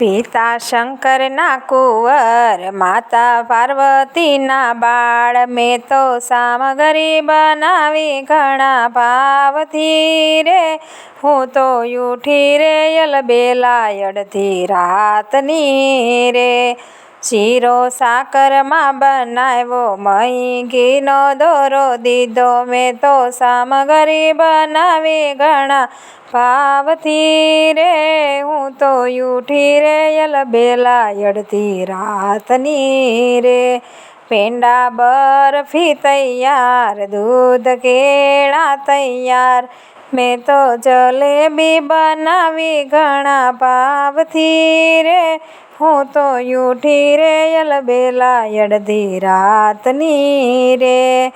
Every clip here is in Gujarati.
પિતા શંકરના કુંવર, માતા પાર્વતીના બાળ. મેં તો સામગ્રી બનાવી ઘણા ભાવથી રે. હું તો યુઠી રે યલ બેલાયડથી રાતની રે. શીરો સાકરમાં બનાવ્યો, મહી ઘીનો દોરો દીધો. મેં તો સામગ્રી બનાવી ઘણા ભાવથી રે, હું તો ઉઠી રે યલબેલા અડધી રાતની રે. પેંડા બરફી તૈયાર, દૂધ કેળા તૈયાર. મેં તો જલેબી બનાવી ઘણા ભાવથી રે હું તો ઉઠી રે યલબેલા અડધી રાતની રે.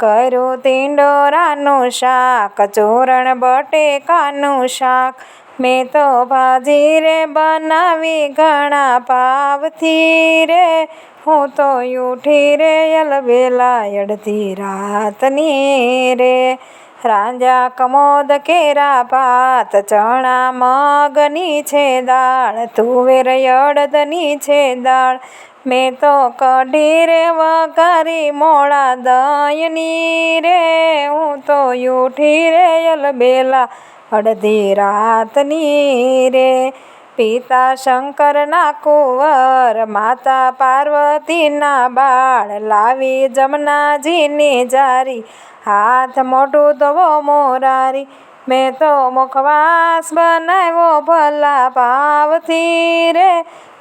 કર્યું તિંડોરાનું શાક, ચોરણ બટેકાનું શાક. મેં તો ભાજી રે બનાવી ઘણા ભાવથી રે. હું તો ઉઠી રે યલબેલા અડધી રાતની રે. રાંજા કમોદ કેરા ભાત ચણા મગની છે દાળ, તુવેર અડદની છે દાળ. મેં તો કઢી રે વકારી મોળા દયની રે, હું તો યુઠી રે અલબેલા અડધી રાતની રે. પિતા શંકરના કુંવર, માતા પાર્વતીના બાળ, લાવી જમનાજીની જારી, હાથ મોઢું ધોવો મોરારી, મેં તો મુખવાસ બનાવ્યો ભલા ભાવથી રે,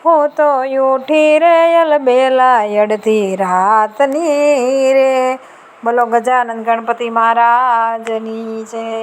હું તો ઉઠી રે યલબેલા અડધી રાતની રે. બોલો ગજાનંદ ગણપતિ મહારાજની જય.